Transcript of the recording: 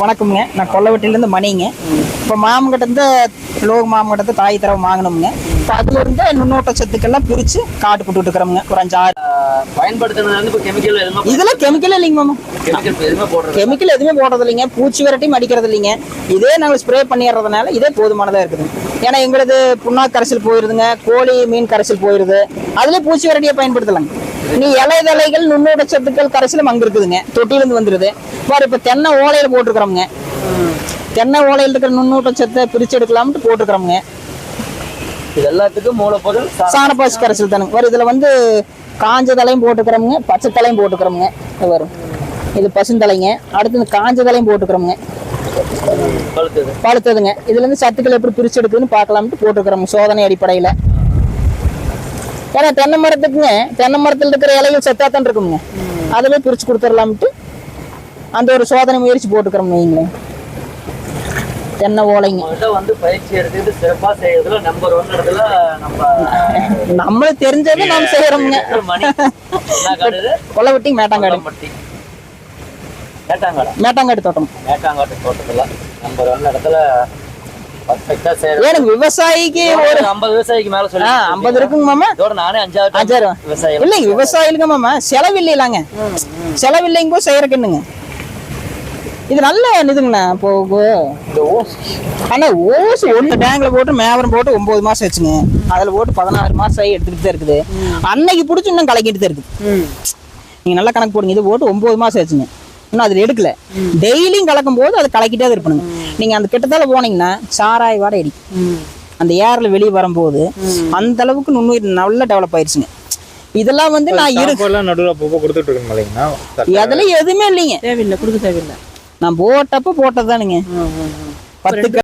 வணக்கம்ங்க. நான் கொல்லவட்டிலேருந்து மணிங்க. இப்போ மாமங்கிட்ட லோக மாமங்கிட்ட தாய் தரவு வாங்கினோமுங்க இப்போ அதுல இருந்து நுண்ணோட்ட சத்துக்கெல்லாம் பிரித்து காட்டு போட்டுட்டு இருக்கிறோமுங்க. ஒரு அஞ்சு ஆறு. பயன்படுத்துனது இதெல்லாம் கெமிக்கல் இல்லைங்க மாமா. கெமிக்கல் எதுவுமே போடுறது இல்லைங்க. பூச்சி விரட்டியும் அடிக்கிறது இல்லைங்க. இதே நாங்கள் ஸ்ப்ரே பண்ணிடுறதுனால இதே போதுமானதாக இருக்குதுங்க ஏன்னா எங்களது புண்ணாக்கு கரைசல் போயிருதுங்க. கோழி மீன் கரைசல் போயிருது. அதுலேயே பூச்சி விரட்டியை பயன்படுத்தலாங்க. நீ இலை தழைகள் நுண்ணோட சத்துக்கள் கரைசலும் அங்கே இருக்குதுங்க. தொட்டிலேருந்து வந்துடுது பாரு இப்போ தென்னை ஓலையில் போட்டிருக்கிறோமுங்க. தென்னை ஓலையில் இருக்கிற நுண்ணூட்ட சத்தை பிரித்து எடுக்கலாம்ட்டு போட்டிருக்கிறோமுங்க. இது எல்லாத்துக்கும் மூலப்பொருள் சாணப்பாசி கரைசல் தானுங்க. வரும் இதில் வந்து காஞ்ச தலையும் போட்டுக்கிறோமுங்க பச்சை தலையும் போட்டுக்கிறோமுங்க. இது வரும் இது பசுந்தலைங்க. அடுத்து இந்த காஞ்ச தலையும் போட்டுக்கிறோமுங்க. பழுத்தது. பழுத்ததுங்க. இதுல இருந்து சத்துக்கள் எப்படி பிரிச்சு எடுக்குதுன்னு பார்க்கலாம்ட்டு போட்டுக்கிறோம் சோதனை அடிப்படையில். ஏன்னா தென்னை மரத்துக்குங்க தென்னை மரத்தில் இருக்கிற இலைகள் செத்தாத்தான் இருக்குங்க. அதுவே பிரிச்சு கொடுத்துடலாம்ட்டு அந்த ஒரு சோதனை முயற்சி போட்டுக்கிறோம் வைங்களேன் தென்னை ஓலைங்க. வந்து பயிற்சி எடுத்துட்டு சிறப்பா செய்யறதுல நம்பர் ஒன் இடத்துல நம்ம நம்மளுக்கு தெரிஞ்சதை நாம் செய்யறோமுங்க? கொல்லவட்டி மேட்டாங்காடு. மேட்டாங்காடா? மேட்டாங்காடு தோட்டம். மேட்டாங்காட்டு தோட்டத்துல நம்பர் ஒன் இடத்துல ஏனுங்க விவசாயிக்கு ஒரு ஐம்பது விவசாயிக்கு மேல சொல்லி ஐம்பது இருக்குங்க மாமா. நானே time அஞ்சாயிரம். விவசாயம் இல்லைங்க விவசாயிலுங்க மாமா. செலவு இல்லைலாங்க செலவு இல்லைங்க போது செய்யறதுக்குன்னுங்க இது நல்ல இதுங்கண்ணா ஓஸ். அண்ணா ஓசு ஒன்று டேங்கில் போட்டு மேவரம் போட்டு ஒம்பது மாதம் வச்சுங்க அதில் போட்டு பதினாறு மாதம் ஆகி எடுத்துக்கிட்டு தான் இருக்குது. அன்னைக்கு பிடிச்சி இன்னும் கலக்கிட்டு தான் இருக்குது. நீங்கள் நல்லா கணக்கு போடுங்க. இது போட்டு ஒம்பது மாதம் ஆச்சுங்க. இன்னும் அதில் எடுக்கல. டெய்லியும் கலக்கும் போது அதை கலக்கிட்டே தான் இருப்பணுங்க. நீங்கள் அந்த கிட்டத்தால போனீங்கன்னா சாராய வாடை அடிக்கும் அந்த ஏரில் வெளியே வரும்போது அந்த அளவுக்கு நுண்ணுயிர் நல்லா டெவலப் ஆயிடுச்சுங்க இதெல்லாம் வந்து நான் இரு எல்லாம் நடுவில் அப்பப்போ கொடுத்துட்டு இருக்கணும் இல்லைங்கண்ணா அதில் எதுவுமே இல்லைங்க. தேவையில்லை கொடுக்க தேவையில்லை. நான் போட்டப்ப போட்டதானுங்க பத்து